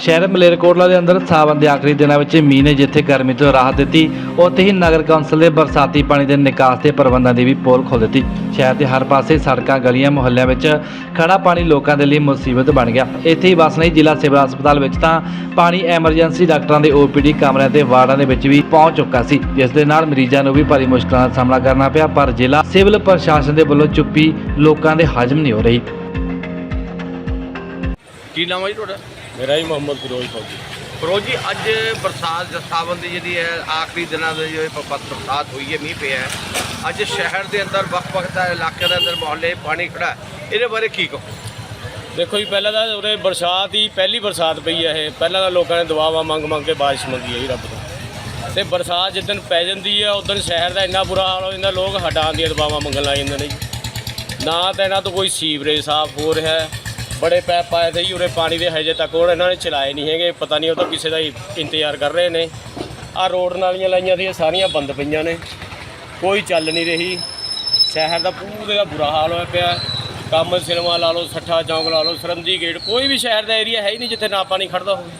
ਸ਼ਹਿਰ ਮਲੇਰਕੋਟਲਾ ਦੇ ਅੰਦਰ ਸਾਵਨ ਦੇ ਆਖਰੀ ਦਿਨਾਂ ਵਿੱਚ ਮੀਂਹ ਨੇ ਜਿੱਥੇ ਗਰਮੀ ਤੋਂ ਰਾਹਤ ਦਿੱਤੀ, ਉੱਥੇ ਹੀ ਨਗਰ ਕੌਂਸਲ ਦੇ ਬਰਸਾਤੀ ਪਾਣੀ ਦੇ ਨਿਕਾਸ ਤੇ ਪ੍ਰਬੰਧਾਂ ਦੀ ਵੀ ਪੋਲ ਖੋਲ੍ਹ ਦਿੱਤੀ। ਸ਼ਹਿਰ ਦੇ ਹਰ ਪਾਸੇ ਸੜਕਾਂ, ਗਲੀਆਂ, ਮੁਹੱਲਿਆਂ ਵਿੱਚ ਖੜਾ ਪਾਣੀ ਲੋਕਾਂ ਦੇ ਲਈ ਮੁਸੀਬਤ ਬਣ ਗਿਆ। ਇੱਥੇ ਹੀ ਬਸ ਨਹੀਂ, ਜ਼ਿਲ੍ਹਾ ਸਿਵਲ ਹਸਪਤਾਲ ਵਿੱਚ ਤਾਂ ਪਾਣੀ ਐਮਰਜੈਂਸੀ ਡਾਕਟਰਾਂ ਦੇ ਓਪੀਡੀ ਕਮਰਿਆਂ ਤੇ ਵਾਰਡਾਂ ਦੇ ਵਿੱਚ ਵੀ ਪਹੁੰਚ ਚੁੱਕਾ ਸੀ, ਜਿਸ ਦੇ ਨਾਲ ਮਰੀਜ਼ਾਂ ਨੂੰ ਵੀ ਭਾਰੀ ਮੁਸ਼ਕਲਾਂ ਦਾ ਸਾਹਮਣਾ ਕਰਨਾ ਪਿਆ, ਪਰ ਜ਼ਿਲ੍ਹਾ ਸਿਵਲ ਪ੍ਰਸ਼ਾਸਨ ਦੇ ਵੱਲੋਂ ਚੁੱਪੀ ਲੋਕਾਂ ਦੇ ਹਜਮ ਨਹੀਂ ਹੋ ਰਹੀ। ਕੀ ਨਾਮ ਹੈ ਜੀ ਤੁਹਾਡਾ? ਮੇਰਾ ਹੀ ਮੁਹੰਮਦ ਫਿਰੋਜ਼ ਫੌਜੀ। ਫਿਰੋਜ਼ ਜੀ ਅੱਜ ਬਰਸਾਤ ਜਸਾਵਨ ਦੀ ਜਿਹੜੀ ਹੈ ਆਖਰੀ ਦਿਨਾਂ ਦੇ ਜੋ ਬਰਸਾਤ ਹੋਈ ਹੈ ਮੀਂਹ ਪਿਆ ਹੈ। ਅੱਜ ਸ਼ਹਿਰ ਦੇ ਅੰਦਰ ਵੱਖ-ਵੱਖ ਦਾ ਇਲਾਕੇ ਦੇ ਅੰਦਰ ਮੁਹੱਲੇ ਪਾਣੀ ਖੜਾ। ਇਹਦੇ ਬਾਰੇ ਕੀ ਕਹੋ? ਦੇਖੋ ਜੀ ਪਹਿਲਾਂ ਤਾਂ ਉਰੇ ਬਰਸਾਤ ਹੀ ਪਹਿਲੀ ਬਰਸਾਤ ਪਈ ਹੈ ਇਹ। ਪਹਿਲਾਂ ਤਾਂ ਲੋਕਾਂ ਨੇ ਦੁਆਵਾਂ ਮੰਗ ਮੰਗ ਕੇ ਬਾਰਿਸ਼ ਮੰਗੀ ਹੈ ਜੀ ਰੱਬ ਤੋਂ। ਤੇ ਬਰਸਾਤ ਜਿੱਦਣ ਪੈ ਜਾਂਦੀ ਹੈ ਉਦੋਂ ਸ਼ਹਿਰ ਦਾ ਇੰਨਾ ਬੁਰਾ ਹਾਲ ਹੋ ਜਾਂਦਾ ਲੋਕ ਹਟਾਉਣ ਦੀਆਂ ਦੁਆਵਾਂ ਮੰਗਣ ਲੱਗ ਜਾਂਦੇ ਨੇ ਜੀ। ਨਾ ਤਾਂ ਇਹਨਾਂ ਤੋਂ ਕੋਈ ਸੀਵਰੇਜ ਸਾਫ਼ ਹੋ ਰਿਹਾ ਹੈ ਬੜੇ ਪੈਪ ਪਾਏ ਤੇ ਜੀ ਉਰੇ ਪਾਣੀ ਦੇ ਹਜੇ ਤੱਕ ਉਹ ਇਹਨਾਂ ਨੇ ਚਲਾਏ ਨਹੀਂ ਹੈਗੇ। ਪਤਾ ਨਹੀਂ ਉਹ ਤਾਂ ਕਿਸੇ ਦਾ ਹੀ ਇੰਤਜ਼ਾਰ ਕਰ ਰਹੇ ਨੇ। ਆ ਰੋਡ ਨਾਲੀਆਂ ਲਾਈਆਂ ਸੀ ਸਾਰੀਆਂ ਬੰਦ ਪਈਆਂ ਨੇ। ਕੋਈ ਚੱਲ ਨਹੀਂ ਰਹੀ। ਸ਼ਹਿਰ ਦਾ ਪੂਰੇ ਦਾ ਬੁਰਾ ਹਾਲ ਹੋਇਆ ਪਿਆ। ਕੰਮ ਸਿਨੇਮਾ ਲਾ ਲਓ, ਸੱਠਾ ਚੌਂਕ ਲਾ ਲਓ ਸਰੰਦੀ ਗੇਟ, ਕੋਈ ਵੀ ਸ਼ਹਿਰ ਦਾ ਏਰੀਆ ਹੈ ਹੀ ਨਹੀਂ ਜਿੱਥੇ ਨਾ ਪਾਣੀ ਖੜਦਾ ਹੋਵੇ।